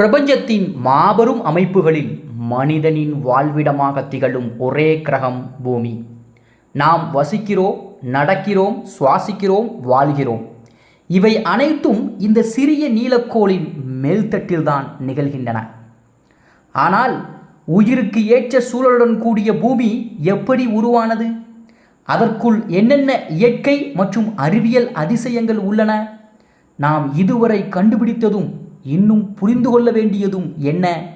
பிரபஞ்சத்தின் மாபெரும் அமைப்புகளில் மனிதனின் வாழ்விடமாக திகழும் ஒரே கிரகம் பூமி. நாம் வசிக்கிறோம் நடக்கிறோம் சுவாசிக்கிறோம் வாழ்கிறோம். இவை அனைத்தும் இந்த சிறிய நீலக்கோளின் மேல்தட்டில்தான் நிகழ்கின்றன. ஆனால் உயிருக்கு ஏற்ற சூழலுடன் கூடிய பூமி எப்படி உருவானது? அதற்குள் என்னென்ன இயற்கை மற்றும் அறிவியல் அதிசயங்கள் உள்ளன? நாம் இதுவரை கண்டுபிடித்ததும் இன்னும் புரிந்து கொள்ள வேண்டியதும் என்ன?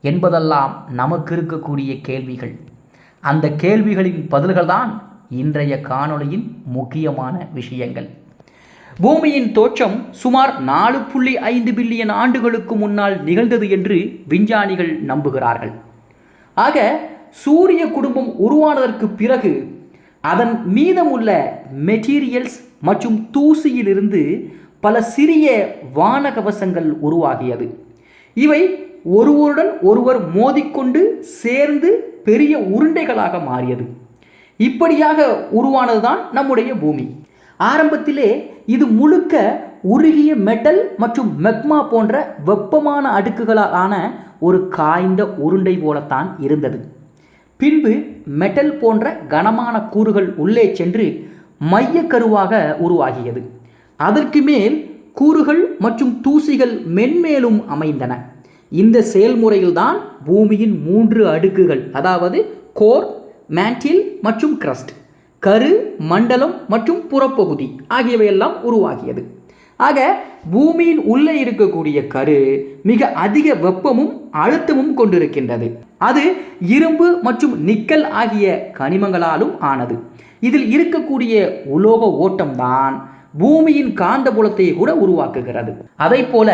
என்பதெல்லாம் நமக்கு இருக்கக்கூடிய கேள்விகள். அந்த கேள்விகளின் பதில்கள்தான் இன்றைய காணொளியின் முக்கியமான விஷயங்கள். பூமியின் தோற்றம் சுமார் நாலு புள்ளி ஐந்து பில்லியன் ஆண்டுகளுக்கு முன்னால் நிகழ்ந்தது என்று விஞ்ஞானிகள் நம்புகிறார்கள். ஆக சூரிய குடும்பம் உருவானதற்கு பிறகு அதன் மீதமுள்ள மெட்டீரியல்ஸ் மற்றும் தூசியிலிருந்து பல சிறிய வானகவசங்கள் உருவாகியது. இவை ஒருவருடன் ஒருவர் மோதிக்கொண்டு சேர்ந்து பெரிய உருண்டைகளாக மாறியது. இப்படியாக உருவானதுதான் நம்முடைய பூமி. ஆரம்பத்திலே இது முழுக்க உருகிய மெட்டல் மற்றும் மெக்மா போன்ற வெப்பமான அடுக்குகளால் ஆன ஒரு காய்ந்த உருண்டை போலத்தான் இருந்தது. பின்பு மெட்டல் போன்ற கனமான கூறுகள் உள்ளே சென்று மையக்கருவாக உருவாகியது. அதற்கு மேல் கூறுகள் மற்றும் தூசிகள் மென்மேலும் அமைந்தன. இந்த செயல்முறையில்தான் பூமியின் மூன்று அடுக்குகள் அதாவது கோர் மேண்டில் மற்றும் கிரஸ்ட் கரு மண்டலம் மற்றும் புறப்பகுதி ஆகியவையெல்லாம் உருவாகியது. ஆக பூமியின் உள்ளே இருக்கக்கூடிய கரு மிக அதிக வெப்பமும் அழுத்தமும் கொண்டிருக்கின்றது. அது இரும்பு மற்றும் நிக்கல் ஆகிய கனிமங்களாலும் ஆனது. இதில் இருக்கக்கூடிய உலோக ஓட்டம்தான் பூமியின் காந்தபுலத்தை கூட உருவாக்குகிறது. அதை போல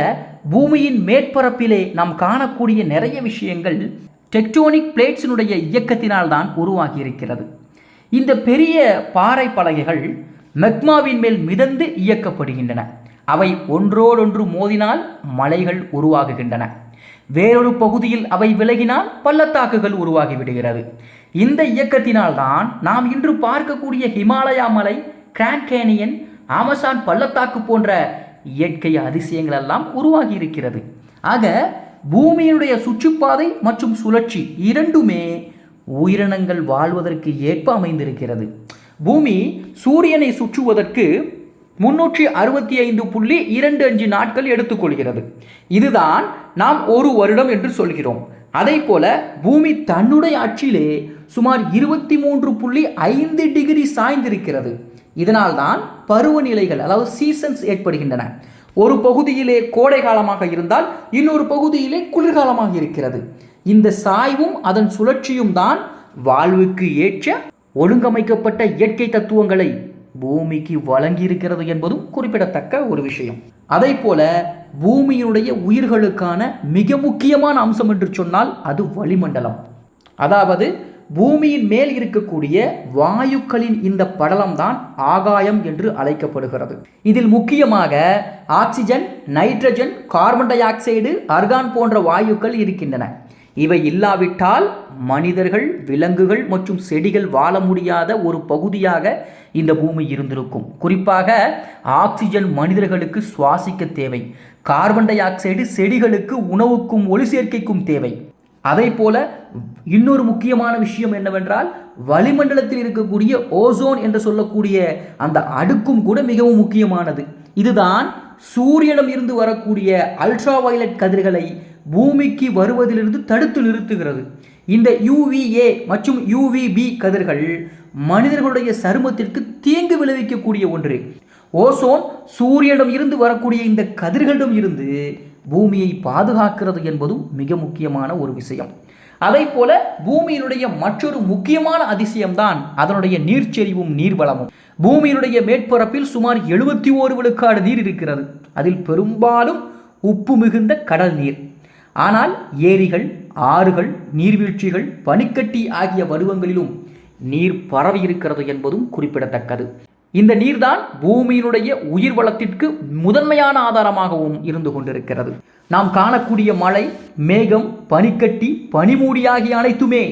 பூமியின் மேற்பரப்பிலே நாம் காணக்கூடிய நிறைய விஷயங்கள் டெக்டோனிக் பிளேட்ஸினுடைய இயக்கத்தினால் தான் உருவாகி இருக்கிறது இந்த பெரிய பாறை பலகைகள் மெக்மாவின் மேல் மிதந்து இயக்கப்படுகின்றன. அவை ஒன்றோடொன்று மோதினால் மலைகள் உருவாகுகின்றன. வேறொரு பகுதியில் அவை விலகினால் பள்ளத்தாக்குகள் உருவாகி விடுகிறது இந்த இயக்கத்தினால்தான் நாம் இன்று பார்க்கக்கூடிய ஹிமாலயா மலை கிராண்ட் கேனியன் ஆமசான் பள்ளத்தாக்கு போன்ற இயற்கை அதிசயங்கள் எல்லாம் உருவாகி இருக்கிறது ஆக பூமியினுடைய சுற்றுப்பாதை மற்றும் சுழற்சி இரண்டுமே உயிரினங்கள் வாழ்வதற்கு ஏற்ப அமைந்திருக்கிறது. பூமி சூரியனை சுற்றுவதற்கு முன்னூற்றி அறுபத்தி ஐந்து புள்ளி இரண்டு அஞ்சு நாட்கள் எடுத்துக்கொள்கிறது. இதுதான் நாம் ஒரு வருடம் என்று சொல்கிறோம். அதே போல பூமி தன்னுடைய அச்சிலே சுமார் இருபத்தி மூன்று புள்ளி ஐந்து டிகிரி சாய்ந்திருக்கிறது. இதனால்தான் பருவநிலைகள் அதாவது சீசன்ஸ் ஏற்படுகின்றன. ஒரு பகுதியிலே கோடை காலமாக இருந்தால் இன்னொரு பகுதியிலே குளிர்காலமாக இருக்கிறது. இந்த சாய்வும் அதன் சுழற்சியும் தான் வாழ்வுக்கு ஏற்ற ஒழுங்கமைக்கப்பட்ட இயற்கை தத்துவங்களை பூமிக்கு வழங்கி இருக்கிறது என்பதும் குறிப்பிடத்தக்க ஒரு விஷயம். அதை போல பூமியினுடைய உயிர்களுக்கான மிக முக்கியமான அம்சம் என்று சொன்னால் அது வளிமண்டலம். அதாவது பூமியின் மேல் இருக்கக்கூடிய வாயுக்களின் இந்த படலம்தான் ஆகாயம் என்று அழைக்கப்படுகிறது. இதில் முக்கியமாக oxygen nitrogen carbon dioxide argon போன்ற வாயுக்கள் இருக்கின்றன. இவை இல்லாவிட்டால் மனிதர்கள் விலங்குகள் மற்றும் செடிகள் வாழ முடியாத ஒரு பகுதியாக இந்த பூமி இருந்திருக்கும். குறிப்பாக ஆக்சிஜன் மனிதர்களுக்கு சுவாசிக்க தேவை. கார்பன் டை ஆக்சைடு செடிகளுக்கு உணவுக்கும் ஒளி சேர்க்கைக்கும் தேவை. அதை போல இன்னொரு முக்கியமான விஷயம் என்னவென்றால் வளிமண்டலத்தில் இருக்கக்கூடிய ஓசோன் என்று சொல்லக்கூடிய அந்த அடுக்கும் கூட மிகவும் முக்கியமானது. இதுதான் சூரியனிடம் இருந்து வரக்கூடிய அல்ட்ரா வயலட் கதிர்களை பூமிக்கு வருவதிலிருந்து தடுத்து நிறுத்துகிறது. இந்த யூவிஏ மற்றும் யூவிபி கதிர்கள் மனிதர்களுடைய சருமத்திற்கு தீங்கு விளைவிக்கக்கூடிய ஒன்று. ஓசோன் சூரியனிடம் இருந்து வரக்கூடிய இந்த கதிர்களிடம் இருந்து பூமியை பாதுகாக்கிறது என்பதும் மிக முக்கியமான ஒரு விஷயம். அதை போல பூமியினுடைய மற்றொரு முக்கியமான அதிசயம்தான் அதனுடைய நீர்ச்செறிவும் நீர்வளமும். பூமியினுடைய மேற்பரப்பில் சுமார் எழுபத்தி ஓரு விழுக்காடு நீர் இருக்கிறது. அதில் பெரும்பாலும் உப்பு மிகுந்த கடல் நீர். ஆனால் ஏரிகள் ஆறுகள் நீர்வீழ்ச்சிகள் பனிக்கட்டி ஆகிய வடிவங்களிலும் நீர் பரவி இருக்கிறது என்பதும் குறிப்பிடத்தக்கது. இந்த நீர்தான் பூமியினுடைய உயிர் வளத்திற்கு முதன்மையான ஆதாரமாகவும் இருந்து கொண்டிருக்கிறது. நாம் காணக்கூடிய மழை மேகம் பனிக்கட்டி பனிமூடி ஆகிய அனைத்துமே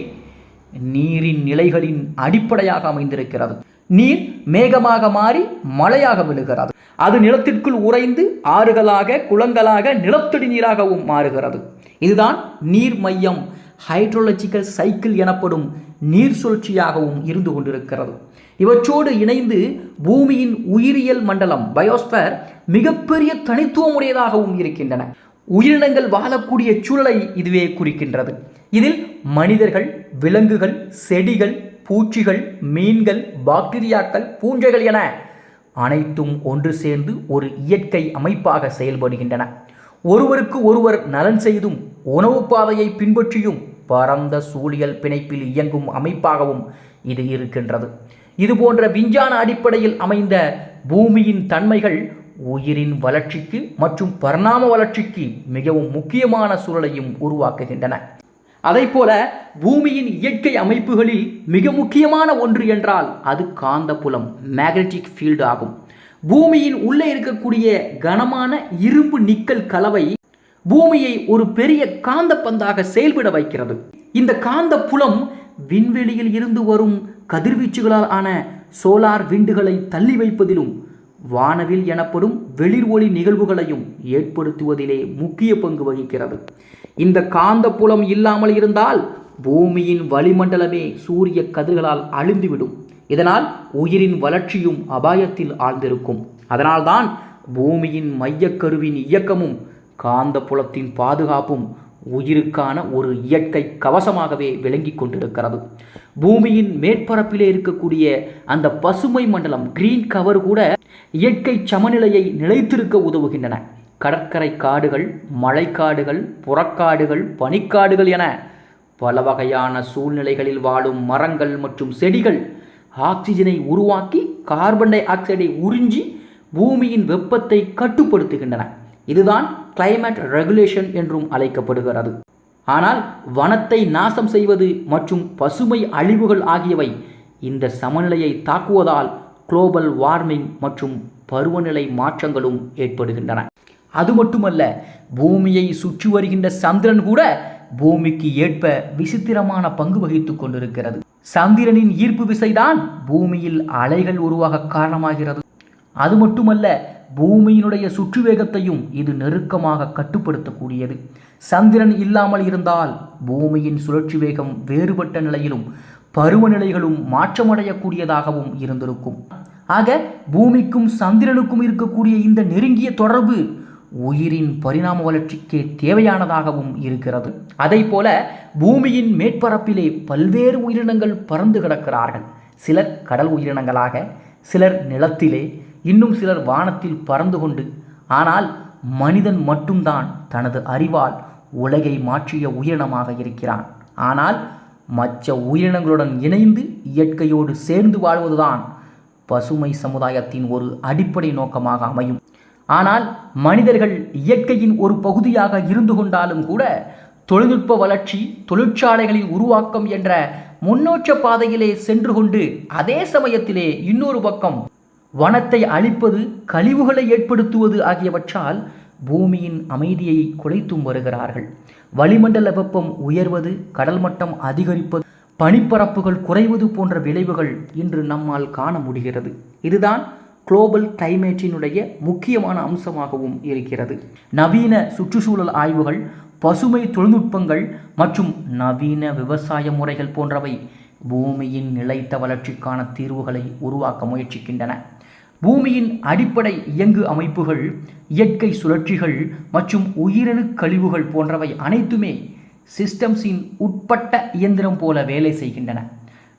நீரின் நிலைகளின் அடிப்படையாக அமைந்திருக்கிறது. நீர் மேகமாக மாறி மழையாக விழுகிறது. அது நிலத்திற்குள் உறைந்து ஆறுகளாக குளங்களாக நிலத்தடி நீராகவும் மாறுகிறது. இதுதான் நீர் மையம் ஹைட்ரோலஜிக்கல் சைக்கிள் எனப்படும் நீர் சுழற்சியாகவும் இருந்து கொண்டிருக்கிறது. இவற்றோடு இணைந்து பூமியின் உயிரியல் மண்டலம் பயோஸ்பேர் மிகப்பெரிய தனித்துவமுடையதாகவும் இருக்கின்றன. உயிரினங்கள் வாழக்கூடிய சூழலை இதுவே குறிக்கின்றது. இதில் மனிதர்கள் விலங்குகள் செடிகள் பூச்சிகள் மீன்கள் பாக்டீரியாக்கள் பூஞ்சைகள் என அனைத்தும் ஒன்று சேர்ந்து ஒரு இயற்கை அமைப்பாக செயல்படுகின்றன. ஒருவருக்கு ஒருவர் நலன் செய்தும் உணவு பாதையை பின்பற்றியும் பரந்த சூழியல் பிணைப்பில் இயங்கும் அமைப்பாகவும் இது இருக்கின்றது. இது போன்ற விஞ்ஞான அடிப்படையில் அமைந்த பூமியின் தன்மைகள் உயிரின் வளர்ச்சிக்கு மற்றும் பரிணாம வளர்ச்சிக்கு மிகவும் முக்கியமான சூழலையும் உருவாக்குகின்றன. அதைப்போல பூமியின் இயற்கை அமைப்புகளில் மிக முக்கியமான ஒன்று என்றால் அது காந்தப்புலம் மேக்னெட்டிக் ஃபீல்டு ஆகும். பூமியின் உள்ளே இருக்கக்கூடிய கனமான இரும்பு நிக்கல் கலவை பூமியை ஒரு பெரிய காந்த பந்தாக செயல்பட வைக்கிறது. இந்த காந்த புலம் விண்வெளியில் இருந்து வரும் கதிர்வீச்சுகளால் ஆன சோலார் விண்டுகளை தள்ளி வைப்பதிலும் வானவில் எனப்படும் வெளிர் ஒளி நிகழ்வுகளையும் ஏற்படுத்துவதிலே முக்கிய பங்கு வகிக்கிறது. இந்த காந்த புலம் இல்லாமல் இருந்தால் பூமியின் வளிமண்டலமே சூரிய கதிர்களால் அழிந்துவிடும். இதனால் உயிரின் வளர்ச்சியும் அபாயத்தில் ஆழ்ந்திருக்கும். அதனால்தான் பூமியின் மையக்கருவின் இயக்கமும் காந்த புலத்தின் பாதுகாப்பும் உயிருக்கான ஒரு இயற்கை கவசமாகவே விளங்கி கொண்டிருக்கிறது. பூமியின் மேற்பரப்பிலே இருக்கக்கூடிய அந்த பசுமை மண்டலம் கிரீன் கவர் கூட இயற்கை சமநிலையை நிலைத்திருக்க உதவுகின்றன. கடற்கரை காடுகள் மழைக்காடுகள் புறக்காடுகள் பனிக்காடுகள் என பல வகையான சூழ்நிலைகளில் வாழும் மரங்கள் மற்றும் செடிகள் ஆக்சிஜனை உருவாக்கி கார்பன் டை ஆக்சைடை உறிஞ்சி பூமியின் வெப்பத்தை கட்டுப்படுத்துகின்றன. இதுதான் கிளைமேட் ரெகுலேஷன் என்றும் அழைக்கப்படுகிறது. ஆனால் வனத்தை நாசம் செய்வது மற்றும் பசுமை அழிவுகள் ஆகியவை இந்த சமநிலையை தாக்குவதால் குளோபல் வார்மிங் மற்றும் பருவநிலை மாற்றங்களும் ஏற்படுகின்றன. அது மட்டுமல்ல பூமியை சுற்றி வருகின்ற சந்திரன் கூட பூமிக்கு ஏற்ப விசித்திரமான பங்கு வகித்துக் கொண்டிருக்கிறது. சந்திரனின் ஈர்ப்பு விசைதான் பூமியில் அலைகள் உருவாக காரணமாகிறது. அது மட்டுமல்ல பூமியினுடைய சுற்று வேகத்தையும் இது நெருக்கமாக கட்டுப்படுத்தக்கூடியது. சந்திரன் இல்லாமல் இருந்தால் பூமியின் சுழற்சி வேகம் வேறுபட்ட நிலையிலும் பருவநிலைகளும் மாற்றமடையக்கூடியதாகவும் இருந்திருக்கும். ஆக பூமிக்கும் சந்திரனுக்கும் இருக்கக்கூடிய இந்த நெருங்கிய தொடர்பு உயிரின் பரிணாம வளர்ச்சிக்கு தேவையானதாகவும் இருக்கிறது. அதை போல பூமியின் மேற்பரப்பிலே பல்வேறு உயிரினங்கள் பறந்து கிடக்கிறார்கள். சிலர் கடல் உயிரினங்களாக சிலர் நிலத்திலே இன்னும் சிலர் வானத்தில் பறந்து கொண்டு ஆனால் மனிதன் மட்டும்தான் தனது அறிவால் உலகை மாற்றிய உயிரினமாக இருக்கிறான். ஆனால் மற்ற உயிரினங்களுடன் இணைந்து இயற்கையோடு சேர்ந்து வாழ்வதுதான் பசுமை சமுதாயத்தின் ஒரு அடிப்படை நோக்கமாக அமையும். ஆனால் மனிதர்கள் இயற்கையின் ஒரு பகுதியாக இருந்து கொண்டாலும் கூட தொழில்நுட்ப வளர்ச்சி தொழிற்சாலைகளின் உருவாக்கம் என்ற முன்னோற்ற பாதையிலே சென்று கொண்டு அதே சமயத்திலே இன்னொரு பக்கம் வனத்தை அழிப்பது கழிவுகளை ஏற்படுத்துவது ஆகியவற்றால் பூமியின் அமைதியை குலைத்தும் வருகிறார்கள். வளிமண்டல வெப்பம் உயர்வது கடல் மட்டம் அதிகரிப்பது பனிப்பரப்புகள் குறைவது போன்ற விளைவுகள் இன்று நம்மால் காண முடிகிறது. இதுதான் குளோபல் கிளைமேட்டினுடைய முக்கியமான அம்சமாகவும் இருக்கிறது. நவீன சுற்றுச்சூழல் ஆய்வுகள் பசுமை தொழில்நுட்பங்கள் மற்றும் நவீன விவசாய முறைகள் போன்றவை பூமியின் நிலைத்த வளர்ச்சிக்கான தீர்வுகளை உருவாக்க முயற்சிக்கின்றன. பூமியின் அடிப்படை இயங்கு அமைப்புகள் இயற்கை சுழற்சிகள் மற்றும் உயிரணு கழிவுகள் போன்றவை அனைத்துமே சிஸ்டம்ஸின் உட்பட்ட இயந்திரம் போல வேலை செய்கின்றன.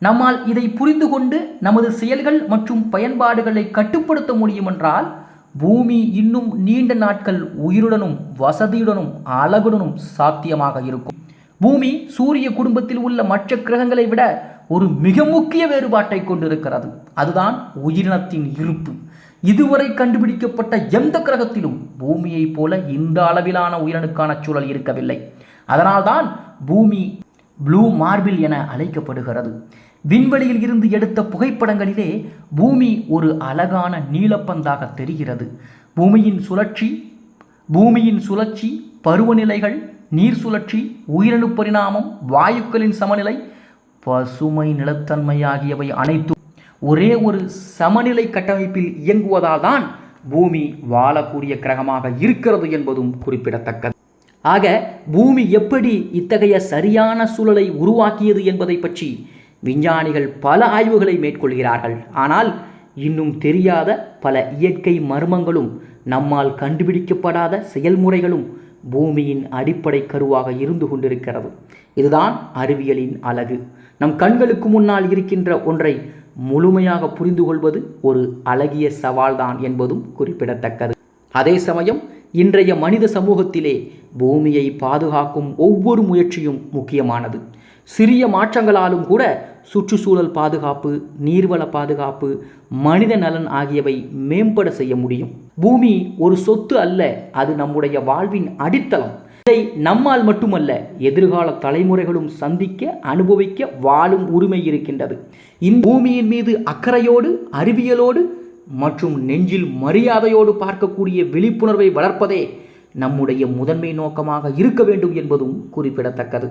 நம்மால் இதை புரிந்து கொண்டு நமது செயல்கள் மற்றும் பயன்பாடுகளை கட்டுப்படுத்த முடியுமென்றால் பூமி இன்னும் நீண்ட நாட்கள் உயிருடனும் வசதியுடனும் அழகுடனும் சாத்தியமாக இருக்கும். பூமி சூரிய குடும்பத்தில் உள்ள மற்ற கிரகங்களை விட ஒரு மிக முக்கிய வேறுபாட்டை கொண்டிருக்கிறது. அதுதான் உயிரினத்தின் இருப்பு. இதுவரை கண்டுபிடிக்கப்பட்ட எந்த கிரகத்திலும் பூமியைப் போல இந்த அளவிலான உயிரணுக்கான சூழல் இருக்கவில்லை. அதனால்தான் பூமி ப்ளூ மார்பிள் என அழைக்கப்படுகிறது. விண்வெளியில் இருந்து எடுத்த புகைப்படங்களிலே பூமி ஒரு அழகான நீலப்பந்தாக தெரிகிறது. பூமியின் சுழற்சி பூமியின் சுழற்சி பருவநிலைகள் நீர் சுழற்சி உயிரணு பரிணாமம் வாயுக்களின் சமநிலை பசுமை நிலத்தன்மை ஆகியவை அனைத்தும் ஒரே ஒரு சமநிலை கட்டமைப்பில் இயங்குவதால் தான் பூமி வாழக்கூடிய கிரகமாக இருக்கிறது என்பதும் குறிப்பிடத்தக்கது. ஆக பூமி எப்படி இத்தகைய சரியான சூழலை உருவாக்கியது என்பதை பற்றி விஞ்ஞானிகள் பல ஆய்வுகளை மேற்கொள்கிறார்கள். ஆனால் இன்னும் தெரியாத பல இயற்கை மர்மங்களும் நம்மால் கண்டுபிடிக்கப்படாத செயல்முறைகளும் பூமியின் அடிப்படை கருவாக இருந்து கொண்டிருக்கிறது. இதுதான் அறிவியலின் அழகு. நம் கண்களுக்கு முன்னால் இருக்கின்ற ஒன்றை முழுமையாக புரிந்து கொள்வது ஒரு அழகிய சவால்தான் என்பதும் குறிப்பிடத்தக்கது. அதே சமயம் இன்றைய மனித சமூகத்திலே பூமியை பாதுகாக்கும் ஒவ்வொரு முயற்சியும் முக்கியமானது. சிறிய மாற்றங்களாலும் கூட சுற்றுச்சூழல் பாதுகாப்பு நீர்வள பாதுகாப்பு மனித நலன் ஆகியவை மேம்பட செய்ய முடியும். பூமி ஒரு சொத்து அல்ல அது நம்முடைய வாழ்வின் அடித்தளம். இதை நம்மால் மட்டுமல்ல எதிர்கால தலைமுறைகளும் சந்திக்க அனுபவிக்க வாழும் உரிமை இருக்கின்றது. இந்த பூமியின் மீது அக்கறையோடு அறிவியலோடு மற்றும் நெஞ்சில் மரியாதையோடு பார்க்கக்கூடிய விழிப்புணர்வை வளர்ப்பதே நம்முடைய முதன்மை நோக்கமாக இருக்க வேண்டும் என்பதும் குறிப்பிடத்தக்கது.